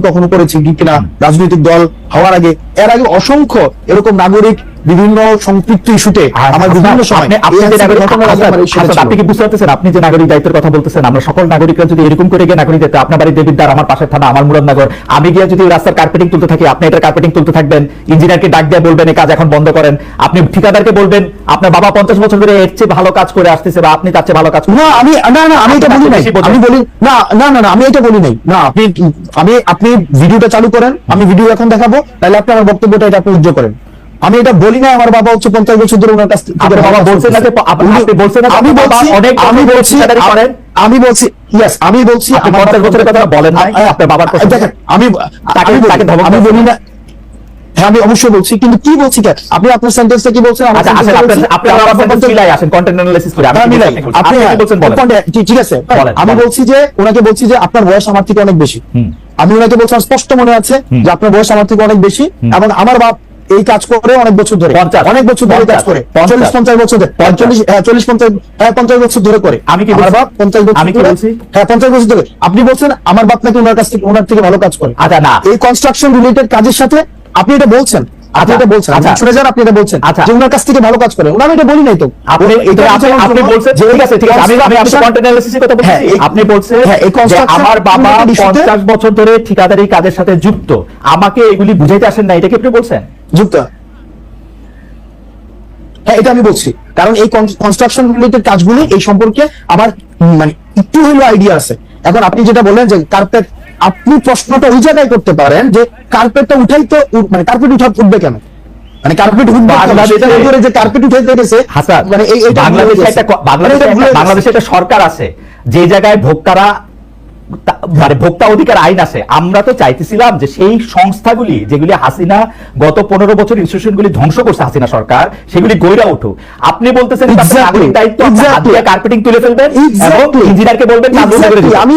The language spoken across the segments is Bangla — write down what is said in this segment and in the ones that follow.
কখনো করেছি কি কিনা? রাজনৈতিক দল হওয়ার আগে এর আগে অসংখ্য এরকম নাগরিক বিভিন্ন সম্পৃক্ত ইস্যুতে আমার বিভিন্ন সময় আপনি- আগে আমার হাসান, সেটা ছিল। আপনি কি বুঝতে পারতেছেন? আপনি যে নাগরিক দায়িত্বের কথা বলতেছেন আমরা সকল নাগরিকরা যদি এরকম করে গিয়ে নাগরিক দায়িত্ব আপনার বাড়ি দেবিদ্বার আমার পাশের থানা আমার মুরাদনগর আমি গিয়ে যদি রাস্তার কার্পেটিং তুলতে থাকি আপনি এটা কার্পেটিং তুলতে থাকবেন ইঞ্জিনিয়ারকে ডাক দিয়ে বলবেন এই কাজ এখন বন্ধ করেন আপনি ঠিকাদারকে বলবেন আপনার বাবা পঞ্চাশ বছর ধরে এর চেয়ে ভালো কাজ করে আসতেছে বা আপনি তার চেয়ে ভালো কাজ না আমি না না আমি এটা বলি নাই। আমি বলি না না না না আমি এটা বলি নাই। না আপনি আমি আপনি ভিডিওটা চালু করেন আমি ভিডিও এখন দেখাবো তাহলে আপনি আমার বক্তব্যটা এটা আপনি উজ্জ্বল করেন। আমি এটা বলি না আমার বাবা হচ্ছে পঞ্চাশ বছর ধরে ওনার কাছ থেকে বাবা বলছে না যে আপনি- বলছে না আমি বলছি অনেক আমি বলছি করেন? আমি বলছি ইয়েস আমি বলছি আপনি আমার 50 বছরের কথা বলেন আ- আপনার বাবার কথা দেখেন, আমি আমি তাকে আমি বলি না হ্যাঁ আমি অবশ্যই বলছি কিন্তু কি বলছি কেন আপনি আপনার সেন্টেন্সটা কি বলছেন? আচ্ছা আসেন। আপনি বক্তব্য- মিলাই আসেন কন্টেন্ট অ্যানালাইসিস করে। আমি হ্যাঁ, মিলাই। আপনি আপনি কি বলছেন বলেন। ঠিক- আছে। আমি বলছি যে ওনাকে বলছি যে আপনার বয়স আমার থেকে অনেক বেশি। আমি ওনাকে বলছিলাম স্পষ্ট মনে আছে যে আপনার বয়স আমার থেকে অনেক বেশি এবং আমার বাপ এই কাজ করে অনেক বছর ধরে। অনেক বছর ধরে কাজ করে। চল্লিশ পঞ্চাশ বছর ধরে। পঞ্চাশ। চল্লিশ হ্যাঁ চল্লিশ পঞ্চাশ হ্যাঁ পঞ্চাশ বছর ধরে করে। আমি কি আমার বাপ পঞ্চাশ বছর আমি কি বলছি? হ্যাঁ পঞ্চাশ বছর ধরে। আপনি বলছেন আমার বাপ নাকি ওনার কাছ থেকে ওনার থেকে ভালো কাজ করে। আচ্ছা, না। এই কনস্ট্রাকশন রিলেটেড কাজের সাথে আপনি এটা বলছেন। আপনি এটা বলছেন। আপনি। যান আপনি এটা বলছেন। যে ওনার কাছ থেকে ভালো কাজ করে ওনার এটা বলি নাই তো। আপনি এটা আপনি আপনি বলছেন যে ঠিক আছে ঠিক আছে। আমি আমি আমি কন্টেন্ট অ্যানালিসিসের কথা বলছি। আপনি বলছেন হ্যাঁ, এই যে আমার বাবা 50 বছর ধরে ঠিকাদারি কাজের সাথে যুক্ত। আমাকে এগুলি বুঝাইতে আসেন না। এটা কি আপনি বলছেন? যুক্ত। হ্যাঁ এটা আমি বলছি। কারণ এই কনস্ট্রাকশন রিলেটেড কাজগুলো এই সম্পর্কে আমার মানে একটু হইল আইডিয়া আছে। এখন আপনি যেটা বললেন যে কার্পেট আপনি প্রশ্নটা ওই জায়গায় করতে পারেন যে কার্পেটটা উঠাই তো মানে কার্পেট উঠা উঠবে কেন? মানে কার্পেট উঠবে যে কার্পেট উঠাইতে গেছে মানে এই বাংলাদেশে একটা বাংলাদেশে একটা- সরকার আছে যে জায়গায় ভোক্তারা মানে ভোক্তা অধিকার আইন আছে। আমরা তো চাইতেছিলাম যে সেই সংস্থাগুলি যেগুলি হাসিনা গত পনেরো বছর ইনস্টিটিউশনগুলি ধ্বংস করছে হাসিনা সরকার সেগুলি গইরা উঠুক। আপনি বলতেছেন নাগরিক দায়িত্ব কার্পেটিং তুলে ফেলবেন ইঞ্জিনিয়ারকে বলবেন। আমি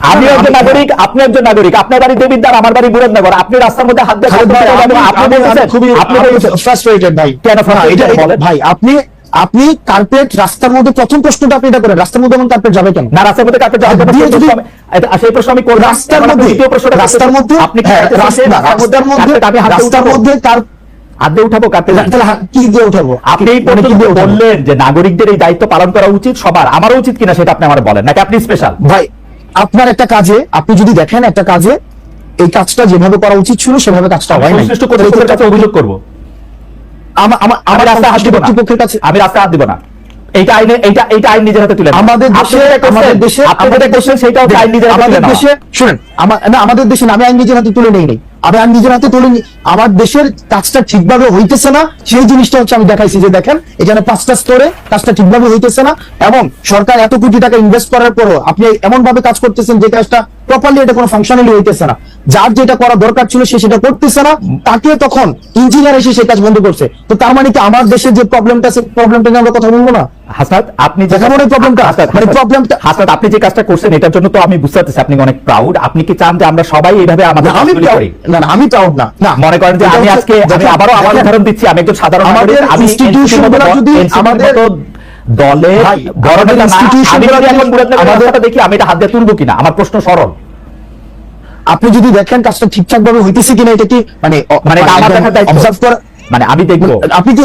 আমি একজন নাগরিক আপনি একজন নাগরিক। আপনার বাড়ি দেবিদ্বার আমার বাড়ি আপনি রাস্তার মধ্যে হাত দিয়ে ভাই, আপনি আপনি খুবই ভাই। কেন। ভাই কার্পেট রাস্তার মধ্যে প্রথম প্রশ্নটা আপনি এটা করেন। রাস্তার মধ্যে এমন কার্পেট যাবে কেন? না রাস্তার মধ্যে কার্পেট দিয়ে যদি- সেই প্রশ্ন আমি করব রাস্তার মধ্যে দ্বিতীয় প্রশ্নটা রাস্তার মধ্যে আপনি হ্যাঁ, রাস্তার মধ্যে রাস্তার মধ্যে কার হাত উঠাবো কি দিয়ে উঠাবো? আপনি মানে? বললেন যে নাগরিকদের এই দায়িত্ব পালন করা উচিত সবার। আমারও উচিত কিনা সেটা আপনি আমার বলেন নাকি আপনি স্পেশাল ভাই আপনার একটা কাজে আপনি যদি দেখেন একটা কাজে এই কাজটা যেভাবে করা উচিত ছিল সেভাবে কাজটা হয় সংশ্লিষ্ট অভিযোগ করব। আমি হাত দিব কর্তৃপক্ষের কাছে। আমি রাস্তায় হাত দিব না। এইটা আইনে এইটা এইটা আইন নিজের হাতে তুলে আমাদের দেশে আমাদের দেশে সেটাও আইন নিজের হাতে শুনেন। না আমাদের দেশে না, আমি আইন নিজের হাতে তুলে নেই নাই। আমি আইন নিজের হাতে তুলিনি। আমার দেশের কাজটা ঠিকভাবে হইতেছে না, সেই জিনিসটা হচ্ছে আমি দেখাইছি যে দেখেন, এখানে পাঁচটা স্তরে কাজটা ঠিকভাবে হইতেছে না এবং সরকার এত কোটি টাকা ইনভেস্ট করার পরও আপনি এমন ভাবে কাজ করতেছেন যে কাজটা প্রপারলি এটা কোনো ফাংশনালি হইতেছে না। যার যেটা করা দরকার ছিল সে সেটা করতেছে না, তাকে তখন ইঞ্জিনিয়ার এসে সেই কাজ বন্ধ করছে। তো তার মানে কি আমার দেশের যে প্রবলেমটা আছে প্রবলেমটা নিয়ে আমরা কথা বলব না? হাসনাত আপনি যে দেখা প্রবলেমটা হাসনাত, মানে প্রবলেমটা হাসনাত আপনি যে কাজটা করছেন এটার জন্য তো আমি বুঝতে পারতেছি আপনি অনেক প্রাউড আপনি কি চান যে আমরা সবাই এইভাবে আমাদের আমি কাজগুলি proud- করি? না না আমি প্রাউড না। না। মনে করেন যে আমি আজকে আমি আবারও আমার উদাহরণ দিচ্ছি আমি একজন সাধারণ আমাদের যদি আমাদের- দলে বড় এখন আমাদের- দেখি আমি এটা হাত দিয়ে তুলবো কিনা? আমার প্রশ্ন সরল। আপনি যদি দেখেন কাজটা ঠিকঠাক ভাবে হইতেছে কিনা এটা কি মানে মানে আমার দায়িত্ব। অবজার্ভ করা মানে আমি দেখব। আপনি কি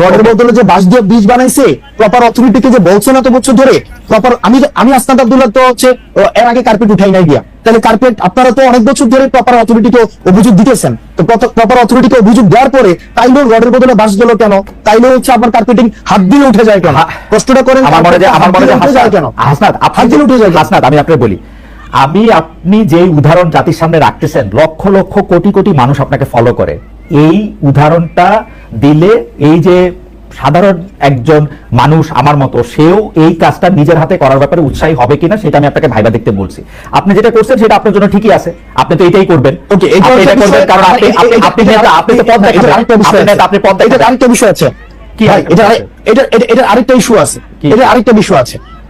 রডের বদলে যে বাঁশ দিয়ে ব্রিজ বানাইছে প্রপার অথরিটিকে যে বলছে না তো বছর ধরে প্রপার আমি আমি আসনাদ আব্দুল্লাহ তো হচ্ছে এর আগে কার্পেট উঠাই নাই দিয়া। তাহলে কার্পেট আপনারা তো অনেক বছর ধরে প্রপার অথরিটিকে অভিযোগ দিতেছেন। তো প্রপার অথরিটিকে অভিযোগ দেওয়ার পরে তাইলেও রডের বদলে বাঁশ দিল কেন? তাইলেও হচ্ছে আপনার কার্পেটিং হাত দিয়ে উঠে যায় কেন? কষ্টটা করেন আমার মনে আমার মনে উঠে যায় কেন? হাসনাত হাসনাত হাত দিয়ে উঠে যায় কেন? হাসনাত আমি আপনাকে বলি আমি আপনি যে উদাহরণ জাতির সামনে রাখতেছেন লক্ষ লক্ষ কোটি কোটি মানুষ আপনাকে ফলো করে। এই উদাহরণটা দিলে এই যে সাধারণ একজন মানুষ আমার মতো সেও এই কাজটা নিজের হাতে করার ব্যাপারে উৎসাহী হবে কিনা সেটা আমি আপনাকে ভাইবা দেখতে বলছি। আপনি যেটা করছেন সেটা আপনার জন্য ঠিকই আছে। আপনি তো এটাই করবেন। ওকে এটা আপনি এটা করবেন কারণ আপনি আপনি- আপনি তো পদ এটা আরেকটা বিষয় আপনি আছে। পদ এটা আরেকটা বিষয় আছে। কি এটা এটা এটা আরেকটা ইস্যু আছে। এটা আরেকটা বিষয় আছে।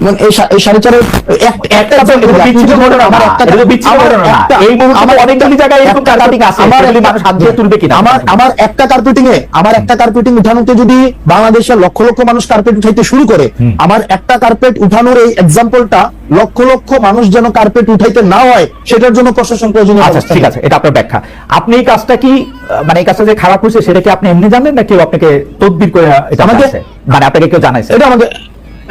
মানে এই সা- সাড়ে চারের একটা তো বিচ্ছিন্ন আপনি ঘটনা আমার একটা- বিচ্ছিন্ন ঘটনা এই মুহূর্তে আমার অনেকগুলি জায়গায় এরকম একটা আছে, আমার মানুষ হাত দিয়ে তুলবে কিনা? আমার আমার একটা কার্পেটিং এ আমার একটা কার্পেটিং উঠানোতে যদি বাংলাদেশের লক্ষ লক্ষ মানুষ কার্পেট উঠাইতে শুরু করে আমার একটা কার্পেট উঠানোর এই এক্সাম্পলটা লক্ষ লক্ষ মানুষ যেন কার্পেট উঠাইতে না হয় সেটার জন্য প্রশাসন প্রয়োজনীয় আচ্ছা ঠিক আছে এটা আপনার ব্যাখ্যা। আপনি এই কাজটা কি মানে এই কাজটা যে খারাপ হয়েছে সেটা কি আপনি এমনি জানেন না কেউ আপনাকে তদবির করে এটা আমাকে- মানে আপনাকে কেউ জানাইছে? এটা আমাকে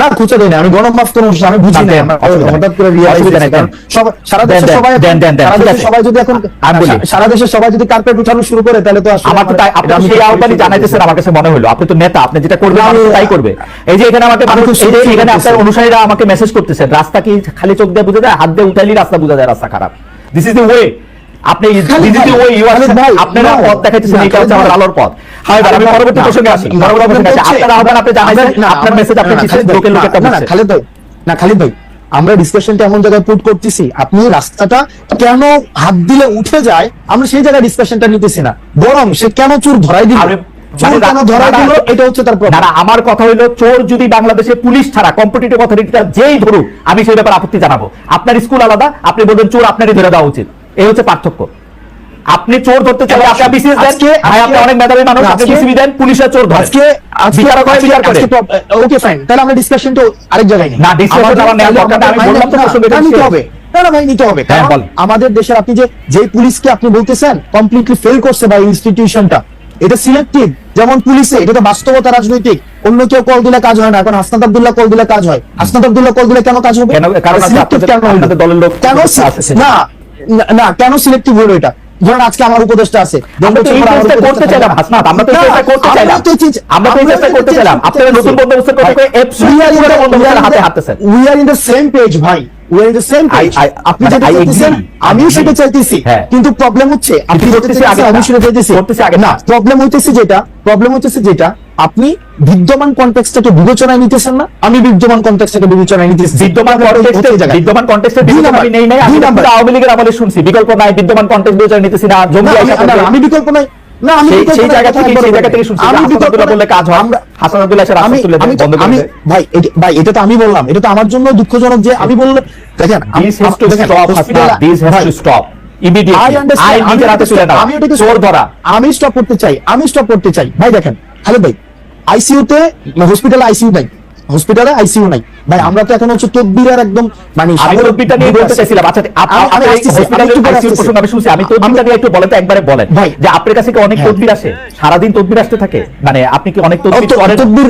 না দেয় না আমি গণমাফ কর্মসূচি আমি বুঝি না, হঠাৎ করে। সারা দেন, সবাই দেন, দেন, দেন। সবাই যদি এখন। সারা দেশের সবাই যদি কার্পেট উঠানো শুরু করে তাহলে তো আমার তো আপনি সেই আহ্বানই জানাইতেছেন আমার কাছে মনে হলো। আপনি তো নেতা আপনি যেটা করবেন তাই করবে এই যে এখানে আমাকে এখানে আপনার অনুসারীরা আমাকে মেসেজ করতেছেন রাস্তা কি খালি চোখ দিয়ে বুঝে যায়? হাত দিয়ে উঠাইলি রাস্তা বুঝা যায় রাস্তা খারাপ। দিস ইজ দ্য ওয়ে আপনি this is the way you are আপনারা পথ দেখাইতেছেন এটা হচ্ছে আমার আলোর পথ। আমি পরবর্তী প্রসঙ্গে আসি। না, পরবর্তী প্রসঙ্গে আসি। হচ্ছে- আপনার আহ্বান আপনি জানাইছেন আমরা- আপনার মেসেজ আপনি না, না, দিচ্ছেন লোকের লোকের না, না, ভাই। না খালিদ ভাই আমরা ডিসকাশনটা এমন জায়গায় পুট করতেছি আপনি রাস্তাটা কেন হাত দিলে উঠে যায় আমরা সেই জায়গায় ডিসকাশনটা নিতেছি না। বরং সে কেন চোর ধরাই দিল? মানে এটা হচ্ছে তার আমার কথা হইল চোর যদি বাংলাদেশে পুলিশ ছাড়া কম্পিটিটিভ অথরিটিটা যেই ধরুক আমি সেই ব্যাপারে আপত্তি জানাব। আপনার স্কুল আলাদা আপনি বলবেন চোর আপনারই ধরে দেওয়া উচিত। এই হচ্ছে পার্থক্য। আপনি চোর ধরতে চাইলে এবার আপনার বিসিএস দেন। ভাই আপনি অনেক মেধাবী মানুষ আপনি বিসিবি দেন পুলিশের চোর ধরে আজকে বিচারক হয় বিচার করে। ওকে ফাইন তাহলে আমরা ডিসকাশন তো আরেক জায়গায় না, আমাদের- আমার নেওয়ার দরকার আমি বললাম তো না, প্রসঙ্গ এটা না, নিতে হবে। না না ভাই নিতে হবে। হ্যাঁ, কারণ আমাদের দেশের আপনি যে যে পুলিশকে আপনি বলতেছেন কমপ্লিটলি ফেল করছে বা ইনস্টিটিউশনটা এটা সিলেক্টিভ যেমন পুলিশে এটা তো বাস্তবতা রাজনৈতিক। অন্য কেউ কল দিলে কাজ হয় না। এখন হাসনাত আব্দুল্লাহ কল দিলে কাজ হয়। হাসনাত আব্দুল্লাহ কল দিলে কেন কাজ হবে? কেন? না, না কেন সিলেক্টিভ হলো এটা? ধরেন আজকে আমার উপদেষ্টা আছে করতে চাইলাম, থাকবে। হাসনাত, আমরা তো চেষ্টা করতে চাইলাম। আমরা তো চেষ্টা করতে চাইলাম। আপনারা নতুন বন্দোবস্তের কথা কয়ে হাতে হাঁটতেছেন। We are in the same page, ভাই আপনি যেটা চাইতেছেন আমিও সেটা চাইতেছি। হ্যাঁ। কিন্তু প্রবলেম হচ্ছে আপনি যেটা করতেছি চাইতেছেন, আগেরটা। আমি সেটা চাইতেছি। করতেছি আগেরটা। না প্রবলেম হইতেছে যেটা প্রবলেম হইতেছে যেটা আপনি বিদ্যমান কনটেক্সটটাকে বিবেচনায় নিতেছেন না আমি বিদ্যমান কনটেক্সটটাকে বিবেচনায় নিতেছি। বিদ্যমান কন্টেক্সটে বিদ্যমান কন্টেক্সটে দুই বিবেচনা আমি নেই নাই। আমি। আওয়ামী লীগের আমলে শুনছি। বিকল্প নাই বিদ্যমান কন্টেক্সট নিতেছি না। আমি- বিকল্প নাই। সেই বিকল্প সেই নাই, জায়গা থেকে সেই জায়গা থেকে শুনছি আমি। বললে কাজ হয়। হাসান আব্দুল্লাহ আমি আমি দেন বন্ধ করে আমি দেন ভাই ভাই এটা তো আমি বললাম। এটা তো আমার জন্য দুঃখজনক যে আমি বললাম। দেখেন আমি-. আইন আমি স্টপ করতে চাই আমি স্টপ করতে চাই। ভাই দেখেন হ্যালো ভাই আইসিইউতে হসপিটালে আইসিইউ নাই। হসপিটালে আইসিইউ নাই। ভাই আমরা তো এখন হচ্ছে তদবিরের একদম মানে আমি তদবিরটা নিয়ে বলতে চাইছিলাম আচ্ছা আপনি এই আসতেছি, আমি হসপিটালের একটু পরে ICU আমি শুনছি। আমি তদবিরটা নিয়ে একটু বলেন তো একবারে বলেন। ভাই। যে আপনার কাছে কি অনেক হ্যাঁ। তদবির আসে? সারাদিন তদবির আসতে থাকে? মানে আপনি কি অনেক তদবির করেন? তদবির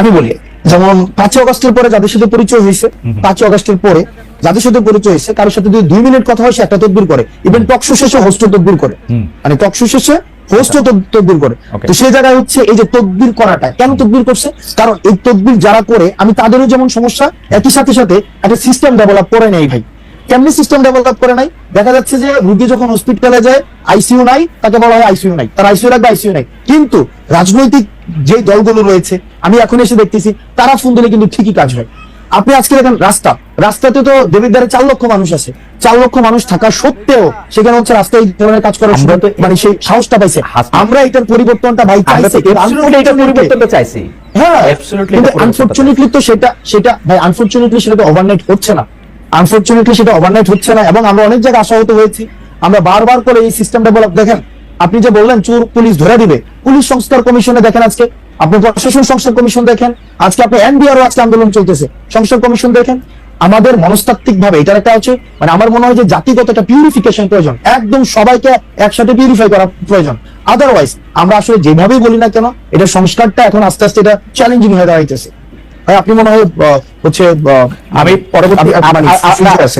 আমি বলি। যেমন পাঁচই অগস্টের পরে যাদের সাথে পরিচয় হয়েছে পাঁচই অগস্টের পরে যাদের সাথে পরিচয় হয়েছে কারোর সাথে যদি দুই মিনিট কথা হয় সে একটা তদবির করে। ইভেন টকশো শেষে হোস্ট তদবির করে। মানে টকশো শেষে হোস্ট তদবির করে. তো সেই জায়গায় হচ্ছে এই যে তদবির করাটা কেন তদবির করছে? কারণ এই তদবির যারা করে আমি তাদেরও যেমন সমস্যা একই সাথে সাথে একটা সিস্টেম ডেভেলপ করে নেই ভাই। কেমনি সিস্টেম ডেভেলপ করে নাই? দেখা যাচ্ছে যে রুগী যখন হসপিটালে যায় আইসিইউ নাই তাকে বলা হয় আইসিইউ নাই। তার আইসিইউ লাগবে আইসিইউ নাই। কিন্তু রাজনৈতিক যে দলগুলো রয়েছে আমি এখন এসে দেখতেছি তারা ফোন দিলে কিন্তু ঠিকই কাজ হয়। আপনি আজকে দেখেন রাস্তা। রাস্তাতে তো দেবিদ্বারে চার লক্ষ মানুষ আছে। চার লক্ষ মানুষ থাকা সত্ত্বেও সেখানে হচ্ছে রাস্তায় এই ধরনের কাজ করার মানে সেই সাহসটা পাইছে। আমরা এটার পরিবর্তনটা ভাই চাইছি পরিবর্তনটা চাইছি। হ্যাঁ Absolutely কিন্তু এটা পরিবর্তনটা আনফরচুনেটলি তো সেটা সেটা ভাই আনফরচুনেটলি সেটা তো ওভারনাইট হচ্ছে না। আনফরচুনেটলি সেটা ওভারনাইট হচ্ছে না এবং আমরা অনেক জায়গায় আশাহত হয়েছি। আমরা বারবার করে এই সিস্টেম ডেভেলপ দেখেন আপনি যে বললেন চোর পুলিশ ধরে দিবে। পুলিশ সংস্কার কমিশনে দেখেন আজকে আপনি প্রশাসন সংস্কার কমিশন দেখেন আজকে আপনি এনবিআরও আজকে আন্দোলন চলতেছে। সংস্কার কমিশন দেখেন আমাদের মনস্তাত্ত্বিক ভাবে এটার একটা হচ্ছে মানে আমার মনে হয় যে জাতিগত একটা পিউরিফিকেশন প্রয়োজন। একদম সবাইকে একসাথে পিউরিফাই করা প্রয়োজন। আদারওয়াইজ আমরা আসলে যেভাবেই বলি না কেন এটা সংস্কারটা এখন আস্তে আস্তে এটা চ্যালেঞ্জিং হয়ে দাঁড়াইতেছে। আপনি মনে হয় হচ্ছে আমি পরবর্তী।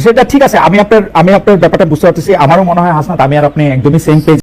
সেটা ঠিক আছে আমি আপনার আমি আপনার ব্যাপারটা বুঝতে পারতেছি। আমারও মনে হয় হাসনাত আমি আর আপনি একদমই সেম পেজ